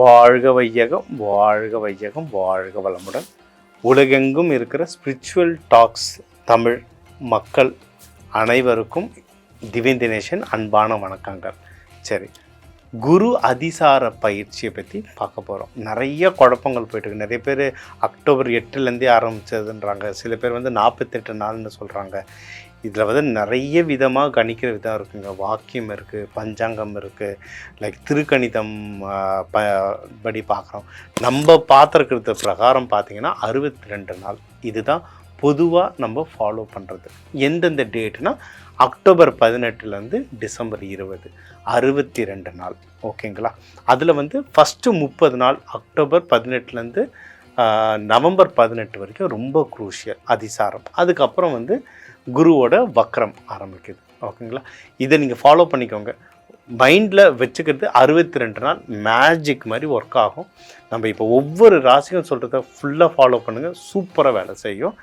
வாழ்க வையகம் வாழ்க வையகம் வாழ்க வளமுடன். உலகெங்கும் இருக்கிற ஸ்பிரிச்சுவல் டாக்ஸ் தமிழ் மக்கள் அனைவருக்கும் திவ்யன் தினேஷன் அன்பான வணக்கங்கள். சரி குரு அதிசார பயிற்சியை பற்றி பார்க்க போகிறோம் நிறைய குழப்பங்கள் போயிட்டுருக்கு. நிறைய பேர் அக்டோபர் எட்டுலேருந்தே ஆரம்பிச்சதுன்றாங்க. சில பேர் வந்து நாற்பத்தெட்டு நாள்னு சொல்கிறாங்க இதில் வந்து நிறைய விதமாக கணிக்கிற விதம் இருக்குங்க. வாக்கியம் இருக்குது பஞ்சாங்கம் இருக்குது லைக் திருக்கணிதம் ப படி பார்க்குறோம். நம்ம பார்த்துருக்கிறது பிரகாரம் பார்த்திங்கன்னா அறுபத்தி ரெண்டு நாள். இதுதான் பொதுவாக நம்ம ஃபாலோ பண்ணுறது. எந்தெந்த டேட்னா அக்டோபர் பதினெட்டுலேருந்து டிசம்பர் இருபது. அறுபத்தி ரெண்டு நாள். ஓகேங்களா? அதில் வந்து ஃபஸ்ட்டு முப்பது நாள் அக்டோபர் பதினெட்டுலேருந்து நவம்பர் பதினெட்டு வரைக்கும் ரொம்ப குரூஷியல் அதிசாரம். அதுக்கப்புறம் வந்து குருவோட வக்ரம் ஆரம்பிக்குது. ஓகேங்களா? இதை நீங்கள் ஃபாலோ பண்ணிக்கோங்க. மைண்டில் வச்சுக்கிறது அறுபத்தி ரெண்டு நாள் மேஜிக் மாதிரி ஒர்க் ஆகும். நம்ம இப்போ ஒவ்வொரு ராசியும் சொல்கிறத ஃபுல்லாக ஃபாலோ பண்ணுங்கள் சூப்பராக வேலை செய்யும்.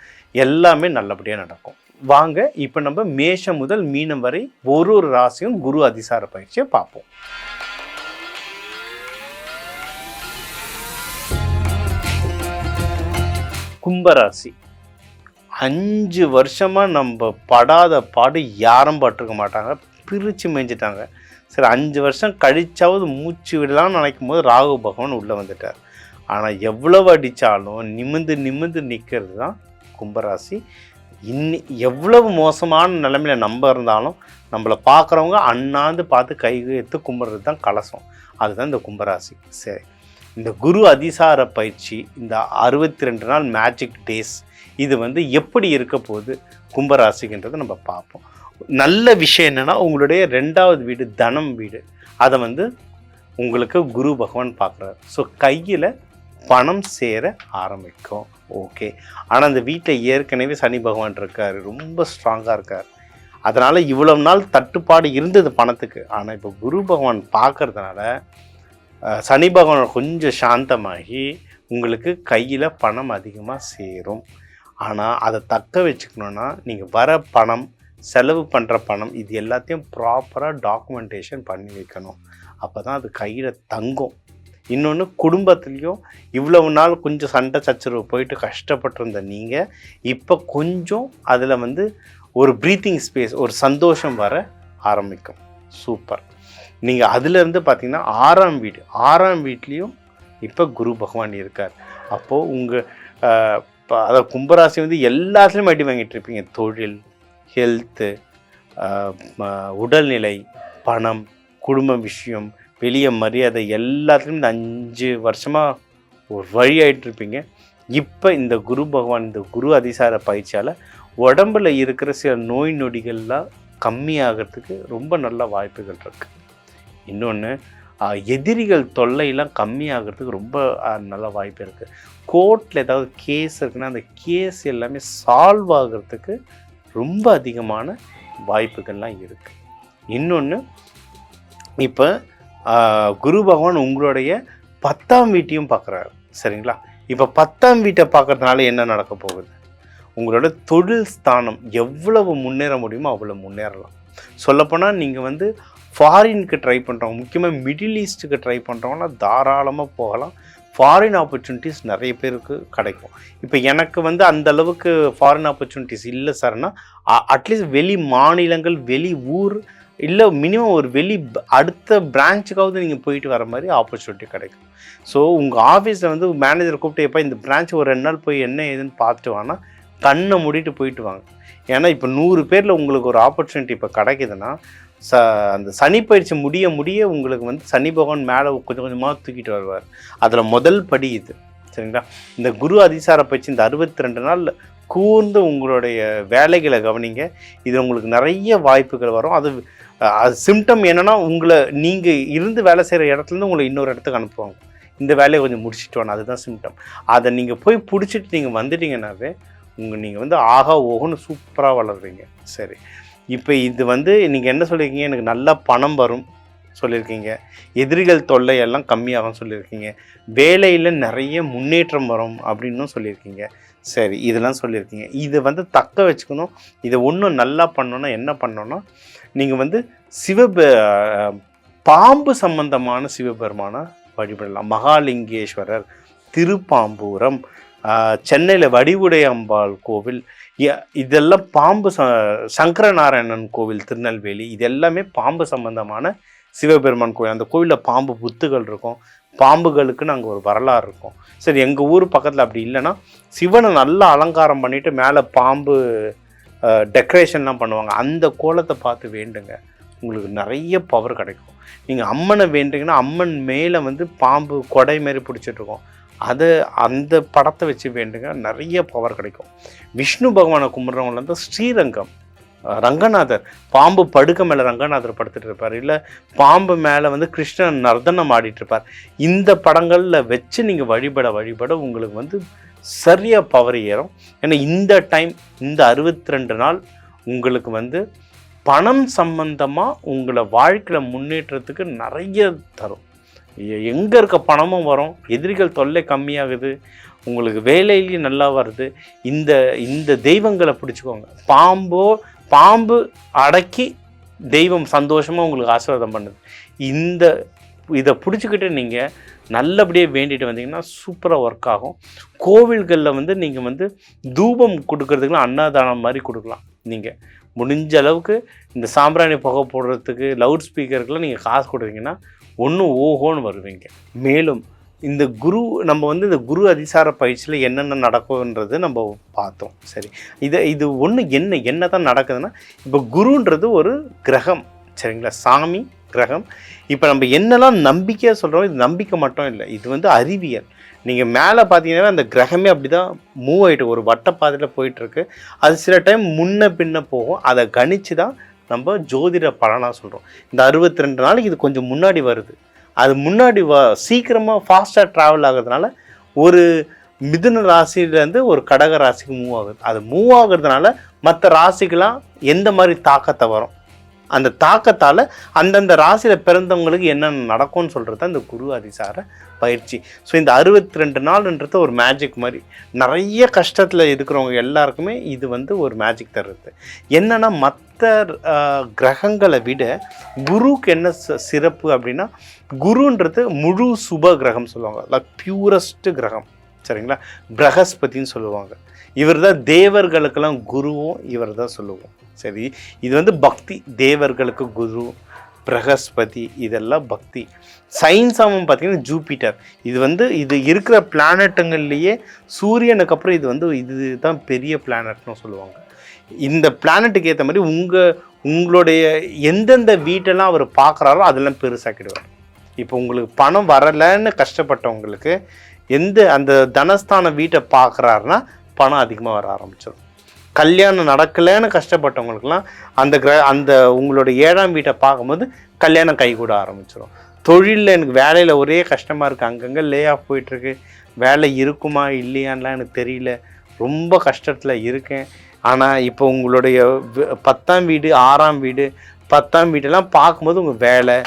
எல்லாமே நல்லபடியாக நடக்கும். வாங்க இப்போ நம்ம மேஷம் முதல் மீனம் வரை ஒரு ஒரு ராசியும் குரு அதிசார பயிற்சியை பார்ப்போம். கும்பராசி. அஞ்சு வருஷமாக நம்ம படாத பாடு யாரும் பட்டிருக்க மாட்டாங்க. பிரித்து மேய்ஞ்சிட்டாங்க. சரி அஞ்சு வருஷம் கழிச்சாவது மூச்சு விடலாம்னு நினைக்கும் போது ராகு பகவான் உள்ளே வந்துட்டார். ஆனால் எவ்வளவு அடித்தாலும் நிமிந்து நிமிந்து நிற்கிறது தான் கும்பராசி. இன்னி எவ்வளவு மோசமான நிலைமையில நம்ம இருந்தாலும் நம்மளை பார்க்குறவங்க அண்ணாந்து பார்த்து கை எடுத்து கும்பிட்றது தான் கலசம். அதுதான் இந்த கும்பராசி. சரி. இந்த குரு அதிசார பயிற்சி இந்த அறுபத்தி ரெண்டு நாள் மேஜிக் டேஸ் இது வந்து எப்படி இருக்க போகுது கும்பராசிக்குன்றதை நம்ம பார்ப்போம். நல்ல விஷயம் என்னென்னா உங்களுடைய ரெண்டாவது வீடு தனம் வீடு. அதை வந்து உங்களுக்கு குரு பகவான் பார்க்குறாரு. ஸோ கையில் பணம் சேர ஆரம்பிக்கும். ஓகே ஆனால் அந்த வீட்டில் ஏற்கனவே சனி பகவான் இருக்கார். ரொம்ப ஸ்ட்ராங்காக இருக்கார். அதனால் இவ்வளவு நாள் தட்டுப்பாடு இருந்தது பணத்துக்கு. ஆனால் இப்போ குரு பகவான் பார்க்கறதுனால சனி பகவான் கொஞ்சம் சாந்தமாகி உங்களுக்கு கையில் பணம் அதிகமாக சேரும். ஆனால் அதை தக்க வச்சுக்கணுன்னா நீங்கள் வர பணம் செலவு பண்ணுற பணம் இது எல்லாத்தையும் ப்ராப்பராக டாக்குமெண்டேஷன் பண்ணி வைக்கணும். அப்போ தான் அது கையில் தங்கும். இன்னொன்று குடும்பத்துலேயும் இவ்வளவு நாள் கொஞ்சம் சண்டை சச்சரவு போயிட்டு கஷ்டப்பட்டிருந்த நீங்கள் இப்போ கொஞ்சம் அதில் வந்து ஒரு ப்ரீத்திங் ஸ்பேஸ் ஒரு சந்தோஷம் வர ஆரம்பிக்கும். சூப்பர். நீங்கள் அதுலேருந்து பார்த்தீங்கன்னா ஆறாம் வீடு ஆறாம் வீட்லேயும் இப்போ குரு பகவான் இருக்கார். அப்போது உங்கள் அதை கும்பராசி வந்து எல்லாத்துலேயும் அடி வாங்கிட்டு இருப்பீங்க. தொழில் ஹெல்த்து உடல்நிலை பணம் குடும்ப விஷயம் வெளியே மரியாதை எல்லாத்துலேயும் இந்த அஞ்சு வருஷமாக ஒரு வழி ஆகிட்டுருப்பீங்க இப்போ இந்த குரு பகவான் இந்த குரு அதிசார பயிற்சியால் உடம்பில் இருக்கிற சில நோய் நொடிகள்லாம் கம்மியாகிறதுக்கு ரொம்ப நல்ல வாய்ப்புகள் இருக்குது இன்னொன்று எதிரிகள் தொல்லையெல்லாம் கம்மியாகிறதுக்கு ரொம்ப நல்ல வாய்ப்பு இருக்குது கோர்ட்டில் ஏதாவது கேஸ் இருக்குன்னா அந்த கேஸ் எல்லாமே சால்வ் ஆகிறதுக்கு ரொம்ப அதிகமான வாய்ப்புகள்லாம் இருக்குது இன்னொன்று இப்போ குரு பகவான் உங்களுடைய பத்தாம் வீட்டையும் பார்க்குறாரு சரிங்களா? இப்போ பத்தாம் வீட்டை பார்க்கறதுனால என்ன நடக்க போகுது? உங்களோட தொழில் ஸ்தானம் எவ்வளவு முன்னேற முடியுமோ அவ்வளோ முன்னேறலாம். சொல்லப்போனால் நீங்கள் வந்து ஃபாரினுக்கு ட்ரை பண்ணுறவங்க முக்கியமாக மிடில் ஈஸ்ட்டுக்கு ட்ரை பண்ணுறவங்கன்னா தாராளமாக போகலாம். ஃபாரின் ஆப்பர்ச்சுனிட்டிஸ் நிறைய பேருக்கு கிடைக்கும். இப்போ எனக்கு வந்து அந்த அளவுக்கு ஃபாரின் ஆப்பர்ச்சுனிட்டிஸ் இல்லை சார்னா அட்லீஸ்ட் வெளி மாநிலங்கள் வெளி ஊர் இல்லை மினிமம் ஒரு வெளி அடுத்த பிரான்ச்சுக்காவது நீங்கள் போயிட்டு வர மாதிரி ஆப்பர்ச்சுனிட்டி கிடைக்கும். ஸோ உங்கள் ஆஃபீஸில் வந்து மேனேஜர் கூப்பிட்டு எப்போ இந்த பிரான்ச் ஒரு ரெண்டு நாள் போய் என்ன ஏதுன்னு பார்த்துட்டு வானா கண்ணை மூடிட்டு போயிட்டு வாங்க. ஏன்னா இப்போ நூறு பேரில் உங்களுக்கு ஒரு ஆப்பர்ச்சுனிட்டி இப்போ கிடைக்குதுன்னா ச அந்த சனி பயிற்சி முடிய முடிய உங்களுக்கு வந்து சனி பகவான் மேலே கொஞ்சம் கொஞ்சமாக தூக்கிட்டு வருவார். அதில் முதல் படி இது. சரிங்களா? இந்த குரு அதிசார பயிற்சி இந்த அறுபத்தி ரெண்டு நாள் கூர்ந்து உங்களுடைய வேலைகளை கவனிங்க. இது உங்களுக்கு நிறைய வாய்ப்புகள் வரும். அது அது சிம்டம் என்னென்னா உங்களை நீங்கள் இருந்து வேலை செய்கிற இடத்துலேருந்து உங்களை இன்னொரு இடத்துக்கு அனுப்புவாங்க. இந்த வேலையை கொஞ்சம் முடிச்சுட்டு வாங்க. அதுதான் சிம்டம் அதை நீங்கள் போய் பிடிச்சிட்டு நீங்கள் வந்துட்டீங்கன்னாவே உங்கள் நீங்கள் வந்து ஆகா ஓகோன்னு சூப்பராக வளருவீங்க சரி. இப்போ இது வந்து நீங்கள் என்ன சொல்லியிருக்கீங்க எனக்கு நல்லா பணம் வரும் சொல்லியிருக்கீங்க எதிரிகள் தொல்லை எல்லாம் கம்மியாகும் சொல்லியிருக்கீங்க வேலையில் நிறைய முன்னேற்றம் வரும் அப்படின்னும் சொல்லியிருக்கீங்க சரி இதெல்லாம் சொல்லியிருக்கீங்க இதை வந்து தக்க வச்சுக்கணும். இதை ஒன்றும் நல்லா பண்ணணுன்னா என்ன பண்ணணும்னா நீங்கள் வந்து சிவபெ பாம்பு சம்பந்தமான சிவபெருமானை வழிபடலாம். மகாலிங்கேஸ்வரர் திருப்பாம்பூரம் சென்னையில் வடிவுடை அம்பாள் கோவில் இதெல்லாம் பாம்பு ச சங்கரநாராயணன் கோவில் திருநெல்வேலி இது எல்லாமே பாம்பு சம்பந்தமான சிவபெருமான் கோவில். அந்த கோவிலில் பாம்பு புத்துகள் இருக்கும். பாம்புகளுக்குன்னு அங்கே ஒரு வரலாறு இருக்கும். சரி எங்கள் ஊர் பக்கத்தில் அப்படி இல்லைன்னா சிவனை நல்லா அலங்காரம் பண்ணிவிட்டு மேலே பாம்பு டெக்கரேஷன்லாம் பண்ணுவாங்க. அந்த கோலத்தை பார்த்து வேண்டுங்க. உங்களுக்கு நிறைய பவர் கிடைக்கும். நீங்கள் அம்மனை வேண்டுங்கன்னா அம்மன் மேலே வந்து பாம்பு கொடை மாரி பிடிச்சிட்ருக்கோம் அது அந்த படத்தை வச்சு வேண்டுங்க நிறைய பவர் கிடைக்கும். விஷ்ணு பகவானை கும்பிட்றவங்க வந்து ஸ்ரீரங்கம் ரங்கநாதர் பாம்பு படுக்க மேலே ரங்கநாதர் படுத்துட்டு இருப்பார் இல்லை பாம்பு மேலே வந்து கிருஷ்ணன் நர்தனம் ஆடிட்டு இருப்பார் இந்த படங்களில் வச்சு நீங்கள் வழிபட வழிபட உங்களுக்கு வந்து சரியாக பவர் ஏறும். ஏன்னா இந்த டைம் இந்த அறுபத்தி ரெண்டு நாள் உங்களுக்கு வந்து பணம் சம்பந்தமாக உங்களை வாழ்க்கையில் முன்னேற்றத்துக்கு நிறைய தரும். எங்கே இருக்க பணமும் வரும். எதிரிகள் தொல்லை கம்மியாகுது. உங்களுக்கு வேலையிலையும் நல்லா வருது. இந்த இந்த தெய்வங்களை பிடிச்சிக்கோங்க. பாம்போ பாம்பு அடக்கி தெய்வம் சந்தோஷமாக உங்களுக்கு ஆசீர்வாதம் பண்ணுது. இந்த இதை பிடிச்சிக்கிட்டு நீங்கள் நல்லபடியாக வேண்டிட்டு வந்தீங்கன்னா சூப்பராக ஒர்க் ஆகும். கோவில்களில் வந்து நீங்கள் வந்து தூபம் கொடுக்கறதுக்குலாம் அன்னதானம் மாதிரி கொடுக்கலாம். நீங்கள் முடிஞ்ச அளவுக்கு இந்த சாம்பிராணி புகை போடுறதுக்கு லவுட் ஸ்பீக்கருக்குலாம் நீங்கள் காசு கொடுத்தீங்கன்னா ஒன்று ஓஹோன்னு வருவீங்க. மேலும் இந்த குரு நம்ம வந்து இந்த குரு அதிசார பயிற்சியில் என்னென்ன நடக்கும்ன்றது நம்ம பார்த்தோம். சரி. இதை இது ஒன்று என்ன என்ன தான் நடக்குதுன்னா இப்போ குருன்றது ஒரு கிரகம். சரிங்களா? சாமி கிரகம். இப்போ நம்ம என்னெல்லாம் நம்பிக்கையாக சொல்கிறோம் இது நம்பிக்கை மட்டும் இல்லை. இது வந்து அறிவியல். நீங்கள் மேலே பார்த்தீங்கன்னா அந்த கிரகமே அப்படி தான் மூவ் ஆகிட்டு ஒரு வட்டப்பாதையில் போயிட்டுருக்கு அது சில டைம் முன்ன பின்ன போகும். அதை கணித்து தான் நம்ம ஜோதிட பலனாக சொல்கிறோம் இந்த அறுபத்தி ரெண்டு நாளைக்கு இது கொஞ்சம் முன்னாடி வருது. அது முன்னாடி வ சீக்கிரமாக ஃபாஸ்ட்டாக ட்ராவல் ஆகுறதுனால ஒரு மிதுன ராசியிலேருந்து ஒரு கடக ராசிக்கு மூவ் ஆகுது. அது மூவ் ஆகுறதுனால மற்ற ராசிக்கெலாம் எந்த மாதிரி தாக்கத்தை வரும்? அந்த தாக்கத்தால் அந்தந்த ராசியில் பிறந்தவங்களுக்கு என்னென்ன நடக்கும்னு சொல்கிறது தான் இந்த குரு அதிசார பயிற்சி. ஸோ இந்த அறுபத்தி ரெண்டு நாள்ன்றது ஒரு மேஜிக் மாதிரி. நிறைய கஷ்டத்தில் இருக்கிறவங்க எல்லாருக்குமே இது வந்து ஒரு மேஜிக் தருது என்னென்னா மற்ற கிரகங்களை விட குருவுக்கு என்ன ச- சிறப்பு அப்படின்னா குருன்றது முழு சுப கிரகம் சொல்லுவாங்க. லைக் பியூரஸ்ட் கிரகம். சரிங்களா? பிரகஸ்பதின்னு சொல்லுவாங்க. இவர் தான் தேவர்களுக்கெல்லாம் குருவும் இவர் தான் சொல்லுவோம். சரி இது வந்து பக்தி தேவர்களுக்கு குரு பிரகஸ்பதி இதெல்லாம் பக்தி. சயின்ஸ் அவன் பார்த்தீங்கன்னா ஜூபிட்டர் இது வந்து இது இருக்கிற பிளானட்டுங்கள்லேயே சூரியனுக்கு அப்புறம் இது வந்து இதுதான் பெரிய பிளானட்னு சொல்லுவாங்க. இந்த பிளானட்டுக்கு ஏற்ற மாதிரி உங்கள் உங்களுடைய எந்தெந்த வீட்டெல்லாம் அவர் பார்க்குறாரோ அதெல்லாம் பெருசாக்கிடுவார். இப்போ உங்களுக்கு பணம் வரலைன்னு கஷ்டப்பட்டவங்களுக்கு எந்த அந்த தனஸ்தான வீட்டை பார்க்குறாருன்னா பணம் அதிகமாக வர ஆரம்பிச்சிடும் கல்யாணம் நடக்கலைன்னு கஷ்டப்பட்டவங்களுக்குலாம் அந்த கிர அந்த உங்களோட ஏழாம் வீட்டை பார்க்கும்போது கல்யாணம் கைகூட ஆரம்பிச்சிடும் தொழிலில் எனக்கு வேலையில் ஒரே கஷ்டமாக இருக்குது அங்கங்கே லே ஆஃப் போயிட்டுருக்கு. வேலை இருக்குமா இல்லையான்லாம் எனக்கு தெரியல. ரொம்ப கஷ்டத்தில் இருக்கேன். ஆனால் இப்போ உங்களுடைய பத்தாம் வீடு ஆறாம் வீடு பத்தாம் வீடெல்லாம் பார்க்கும்போது உங்கள் வேலை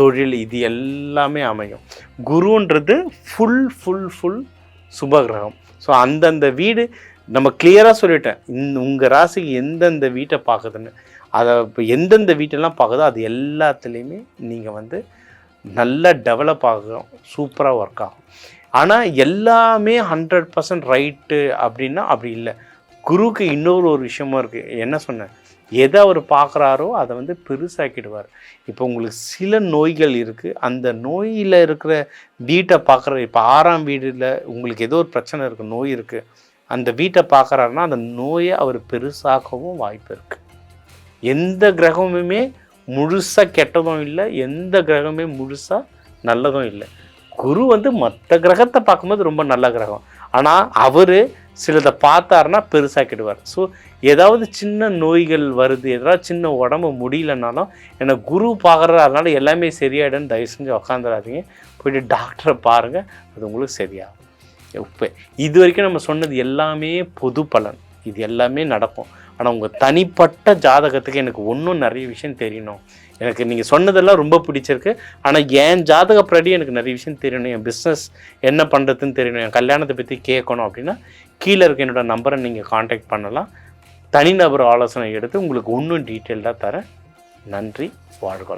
தொழில் இது எல்லாமே அமையும். குருன்றது ஃபுல் ஃபுல் ஃபுல் சுபகிரகம். ஸோ அந்தந்த வீடு நம்ம கிளியராக சொல்லிட்டேன். இந்த உங்கள் ராசிக்கு எந்தெந்த வீட்டை பார்க்குதுன்னு. அதை இப்போ எந்தெந்த வீட்டெல்லாம் பார்க்குதோ அது எல்லாத்துலேயுமே நீங்கள் வந்து நல்லா டெவலப் ஆகும். சூப்பராக ஒர்க் ஆகும். ஆனால் எல்லாமே ஹண்ட்ரட் பர்சன்ட் ரைட்டு அப்படின்னா அப்படி இல்லை. குருவுக்கு இன்னொரு ஒரு விஷயமும் இருக்குது என்ன சொன்னேன்? எதை அவர் பார்க்குறாரோ அதை வந்து பெருசாக்கிடுவார். இப்போ உங்களுக்கு சில நோய்கள் இருக்குது அந்த நோயில் இருக்கிற வீட்டை பார்க்குற இப்போ ஆறாம் வீடில் உங்களுக்கு ஏதோ ஒரு பிரச்சனை இருக்குது நோய் இருக்குது அந்த வீட்டை பார்க்குறாருன்னா அந்த நோயை அவர் பெருசாகவும் வாய்ப்பு இருக்குது எந்த கிரகமுமே முழுசாக கெட்டதும் இல்லை எந்த கிரகமே முழுசாக நல்லதும் இல்லை. குரு வந்து மற்ற கிரகத்தை பார்க்கும்போது ரொம்ப நல்ல கிரகம். ஆனால் அவர் சிலதை பார்த்தாருன்னா பெருசாக்கிடுவார் ஸோ ஏதாவது சின்ன நோய்கள் வருது ஏதாவது சின்ன உடம்பு முடியலனாலும் என்னை குரு பார்க்குறது அதனால் எல்லாமே சரியாயிடுன்னு தயவு செஞ்சு உக்காந்துடாதீங்க போயிட்டு டாக்டரை பாருங்கள் அது உங்களுக்கு சரியாகும். இப்போ இது வரைக்கும் நம்ம சொன்னது எல்லாமே பொது பலன். இது எல்லாமே நடக்கும். ஆனால் உங்கள் தனிப்பட்ட ஜாதகத்துக்கு எனக்கு ஒன்றும் நிறைய விஷயம் தெரியணும். எனக்கு நீங்கள் சொன்னதெல்லாம் ரொம்ப பிடிச்சிருக்கு. ஆனால் என் ஜாதகப்படி எனக்கு நிறைய விஷயம் தெரியணும். என் பிஸ்னஸ் என்ன பண்ணுறதுன்னு தெரியணும். என் கல்யாணத்தை பற்றி கேட்கணும் அப்படின்னா கீழே இருக்க என்னோட நம்பரை நீங்கள் காண்டாக்ட் பண்ணலாம். தனிநபர் ஆலோசனை எடுத்து உங்களுக்கு இன்னும் டீட்டெயில்டாக தரேன். நன்றி. வாழ்க